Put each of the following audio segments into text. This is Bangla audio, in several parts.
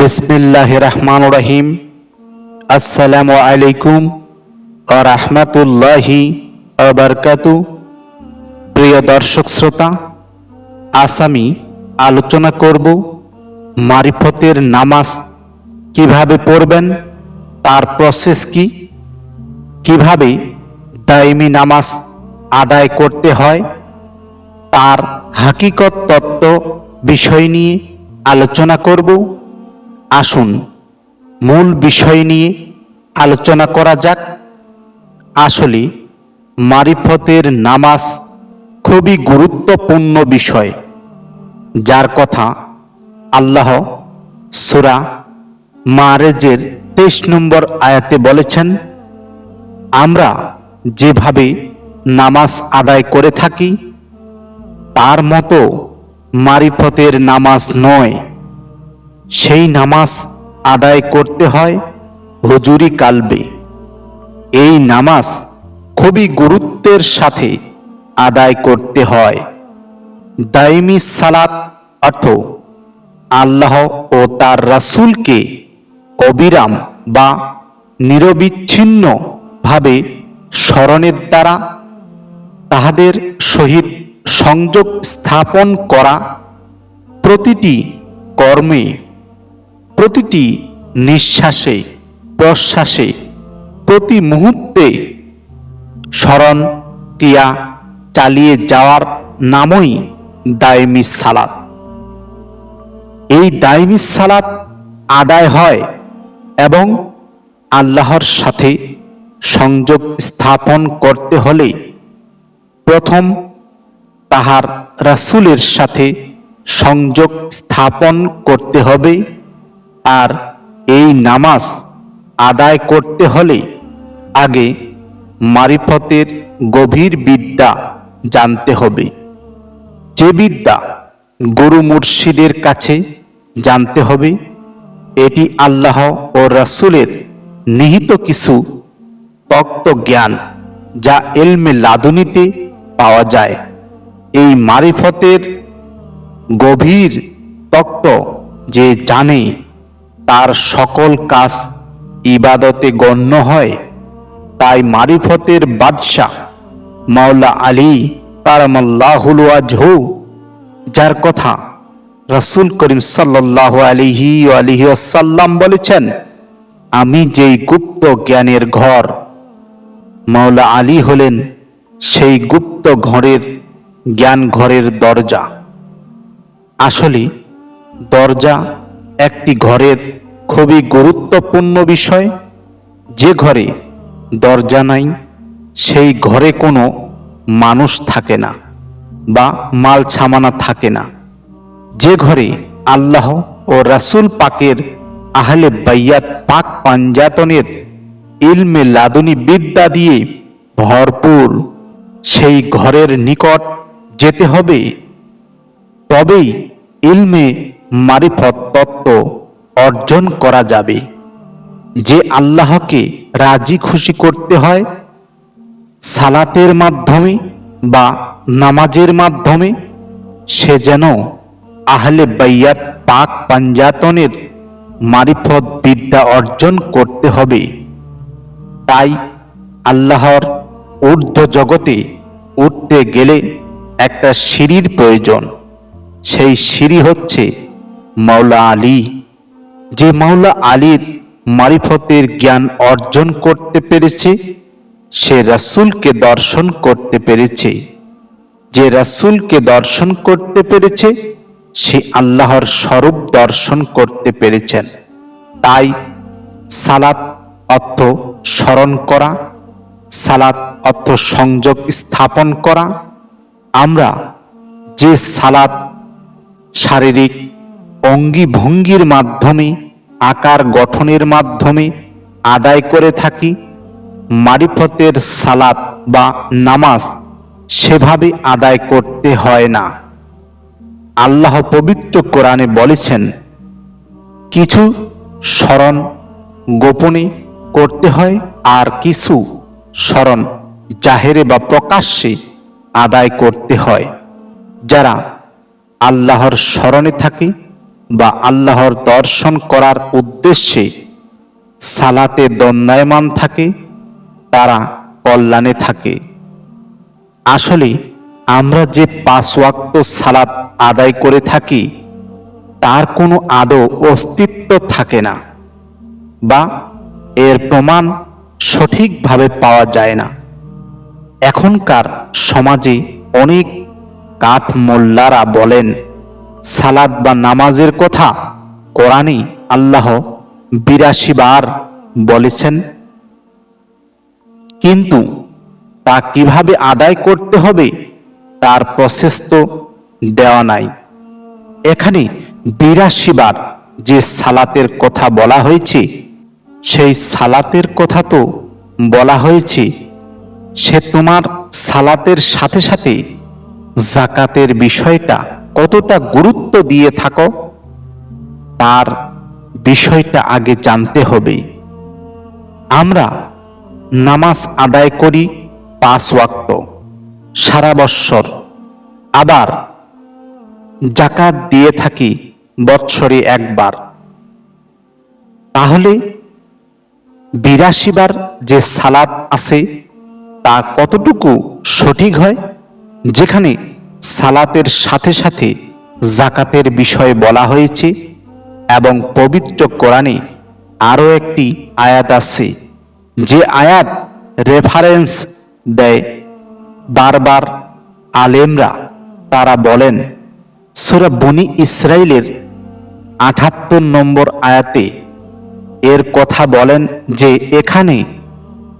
বিসমিল্লাহ রহমান রহিম। আসসালামু আলাইকুম রহমতুল্লাহি আবরকাতু প্রিয় দর্শক শ্রোতা, আজ আমি আলোচনা করব মারিফতের নামাজ কীভাবে পড়বেন, তার প্রসেস কি, কীভাবে দাইমি নামাজ আদায় করতে হয়, তার হাকিকত তত্ত্ব বিষয় নিয়ে আলোচনা করব। আসুন, মূল বিষয় নিয়ে আলোচনা করা যাক। আসলে মারিফতের নামাজ খুবই গুরুত্বপূর্ণ বিষয়, যার কথা আল্লাহ সুরা মারেজের তেইশ নম্বর আয়াতে বলেছেন, আমরা যেভাবে নামাজ আদায় করে থাকি, তার মতো মারিফতের নামাজ নয়। সেই নামাজ আদায় করতে হয় হুজুরি কালবে। এই নামাজ খুবই গুরুত্বের সাথে আদায় করতে হয়। দাইমি সালাত অর্থ আল্লাহ ও তার রাসূলকে অবিরাম বা নিরবিচ্ছিন্ন ভাবে স্মরণের দ্বারা তাহাদের সহিত সংযোগ স্থাপন করা প্রতিটি কর্মে প্রতিটি নিঃশ্বাসে, প্রশ্বাসে, প্রতি মুহূর্তে স্মরণ, ক্রিয়া চালিয়ে যাওয়ার নামই দায়মি সালাত। এই দায়মি সালাত আদায় হয় এবং আল্লাহর সাথে সংযোগ স্থাপন করতে হলে প্রথম তাহার রাসূলের সাথে সংযোগ স্থাপন করতে হবে। আর এই নামাজ আদায় করতে হলে আগে মারিফতের গভীর বিদ্যা জানতে হবে। যে বিদ্যা গুরু মুর্শিদের কাছে জানতে হবে, এটি আল্লাহ ও রাসূলের নিহিত কিছু তত্ত্ব জ্ঞান যা এলমে লাদুনিতে পাওয়া যায়। এই মারিফতের গভীর তত্ত্ব যে জানে তার সকল কাজ ইবাদতে গণ্য হয়, তাই মারিফতের বাদশাহ মাওলা আলী তারামাল্লাহুল আজহু যার কথা রসুল করিম সাল্লাহ আলিহি আলিহি আসাল্লাম বলেছেন, আমি যেই গুপ্ত জ্ঞানের ঘর, মাওলা আলী হলেন সেই গুপ্ত ঘরের জ্ঞান ঘরের দরজা। আসলে দরজা একটি ঘরের খুবই গুরুত্বপূর্ণ বিষয়, যে ঘরে দরজা নাই, সেই ঘরে কোনো মানুষ থাকে না বা মাল ছামানা থাকে না। যে ঘরে আল্লাহ ও রাসূল পাকের আহলে বাইয়াত পাক পাঞ্জাতনের ইলমে লাদুনি বিদ্যা দিয়ে ভরপুর সেই ঘরের নিকট যেতে হবে, তবেই ইলমে মারিফত তত্ত্ব অর্জন করা যাবে। যে আল্লাহকে রাজি খুশি করতে হয়, সালাতের মাধ্যমে বা নামাজের মাধ্যমে, সে যেন আহলে বাইয়াত পাক পাঞ্জাতনের মারিফত বিদ্যা অর্জন করতে হবে। তাই আল্লাহর ঊর্ধ্ব জগতে উঠতে গেলে একটা সিঁড়ির প্রয়োজন। সেই সিঁড়ি হচ্ছে মাওলা আলী। যে মাওলা আলীর মারিফতের জ্ঞান অর্জন করতে পেরেছে, সে রাসূলকে দর্শন করতে পেরেছে। যে রাসূলকে দর্শন করতে পেরেছে, সে আল্লাহর স্বরূপ দর্শন করতে পেরেছেন। তাই সালাত অর্থ স্মরণ করা, সালাত অর্থ সংযোগ স্থাপন করা। আমরা যে সালাত শারীরিক অঙ্গি ভঙ্গির মাধ্যমে, আকার গঠনের মাধ্যমে আদায় করে থাকি। মারিফতের সালাত বা নামাজ সেভাবে আদায় করতে হয় না। আল্লাহ পবিত্র কোরআনে বলেছেন, কিছু স্মরণ গোপনে করতে হয় আর কিছু স্মরণ জাহেরে বা প্রকাশ্যে আদায় করতে হয়, যারা আল্লাহর স্মরণে থাকে। বা আল্লাহর দর্শন করার উদ্দেশ্যে সালাতে দণ্ডায়মান থাকে, তারা কল্যাণে থাকে। আসলে আমরা যে পাঁচ ওয়াক্ত সালাত আদায় করে থাকি, তার কোনো আদৌ অস্তিত্ব থাকে না বা এর প্রমাণ সঠিকভাবে পাওয়া যায় না। এখনকার সমাজে অনেক কাঠ মোল্লারা বলেন সালাদ বা নামাজের কথা কোরআনে আল্লাহ বিরাশি বার বলেছেন। কিন্তু তা কীভাবে আদায় করতে হবে তার প্রসেস তো দেওয়া নাই। এখানে বিরাশি বার যে সালাতের কথা বলা হয়েছে, সেই সালাতের কথা তো বলা হয়েছে। সে তোমার সালাতের সাথে সাথে জাকাতের বিষয়টা কতটা গুরুত্ব দিয়ে থাকো, তার বিষয়টা আগে জানতে হবে। আমরা নামাজ আদায় করি পাঁচ ওয়াক্ত, সারা বৎসর। আবার জাকাত দিয়ে থাকি বৎসরে একবার। তাহলে বিরাশি বার যে সালাদ আছে, তা কতটুকু সঠিক হয়? যেখানে সালাতের সাথে সাথে জাকাতের বিষয়ে বলা হয়েছে এবং পবিত্র কোরআনে আরও একটি আয়াত আছে। যে আয়াত রেফারেন্স দেয়, বারবার আলেমরা তারা বলেন, সুরা বনি ইসরায়েলের আঠাত্তর নম্বর আয়াতে এর কথা বলেন যে এখানে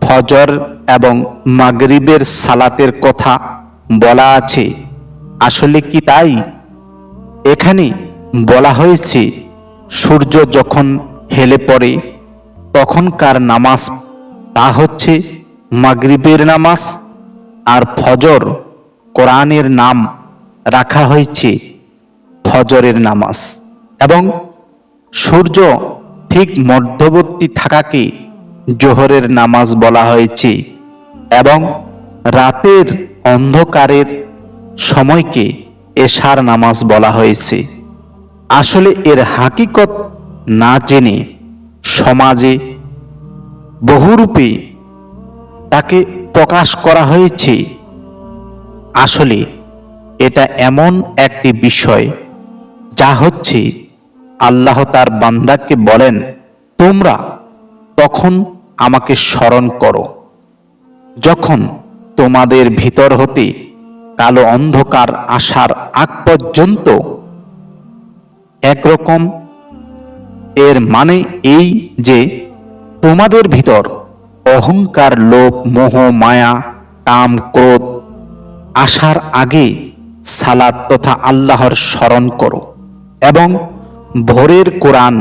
ফজর এবং মাগরিবের সালাতের কথা বলা আছে। আসলে কি তাই? এখানে বলা হয়েছে, সূর্য যখন হেলে পড়ে তখনকার নামাজ? তা হচ্ছে মাগরিবের নামাজ আর ফজর কোরআনের নাম রাখা হয়েছে ফজরের নামাজ। এবং সূর্য ঠিক মধ্যবর্তী থাকাকে জোহরের নামাজ বলা হয়েছে। এবং রাতের অন্ধকারের সময়কে এশার নামাজ বলা হয়েছে। আসলে এর হাকিকত না জেনে সমাজে বহুরূপে তাকে প্রকাশ করা হয়েছে। আসলে এটা এমন একটি বিষয় যা হচ্ছে আল্লাহ তার বান্দাকে বলেন, তোমরা তখন আমাকে স্মরণ করো। যখন তোমাদের ভিতর হতে কালো অন্ধকার আসার আগ পর্যন্ত একরকম। এর মানে এই যে তোমাদের ভিতর অহংকার, লোভ, মোহ, মায়া, কাম, ক্রোধ আসার আগে সালাদ তথা আল্লাহর স্মরণ করো এবং ভোরের কোরআন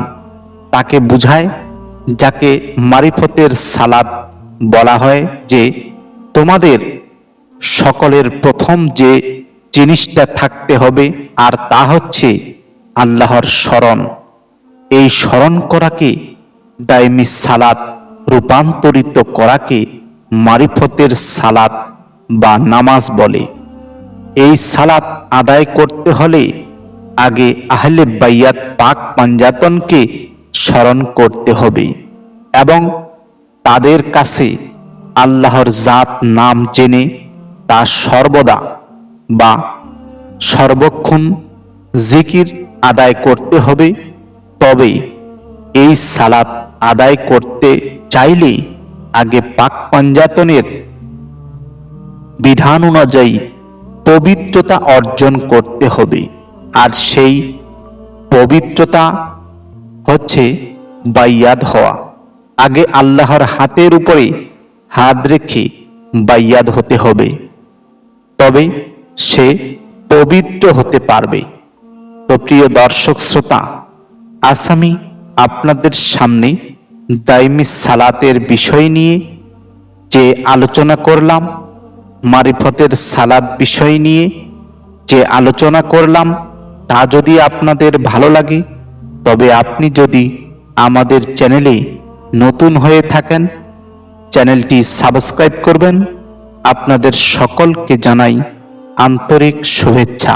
তাকে বুঝায়, যাকে মারিফতের সালাদ বলা হয় যে তোমাদের সকলের প্রথম যে জিনিসটা থাকতে হবে, আর তা হচ্ছে আল্লাহর স্মরণ। এই স্মরণ করাকে দায়মি সালাত, রূপান্তরিত করাকে মারিফতের সালাত বা নামাজ বলে। এই সালাত আদায় করতে হলে আগে আহলে বাইয়াত পাক পাঞ্জাতনকে স্মরণ করতে হবে এবং তাদের কাছে আল্লাহর জাত নাম জেনে তা সর্বদা বা সর্বক্ষণ জিকির আদায় করতে হবে। তবে এই সালাত আদায় করতে চাইলে আগে পাক পাঞ্জাতনের বিধান অনুযায়ী পবিত্রতা অর্জন করতে হবে। আর সেই পবিত্রতা হচ্ছে বাইয়াদ হওয়া। আগে আল্লাহর হাতের উপরে হাত রেখে বাইয়াদ হতে হবে। তবে সে পবিত্র হতে পারবে। তো প্রিয় দর্শক শ্রোতা আসামি আপনাদের সামনে দাইমি সালাতের বিষয় নিয়ে যে আলোচনা করলাম, মারিফতের সালাদ বিষয় নিয়ে যে আলোচনা করলাম, তা যদি আপনাদের ভালো লাগে, তবে আপনি যদি আমাদের চ্যানেলে নতুন হয়ে থাকেন, চ্যানেলটি সাবস্ক্রাইব করবেন আপনাদের সকলকে জানাই আন্তরিক শুভেচ্ছা।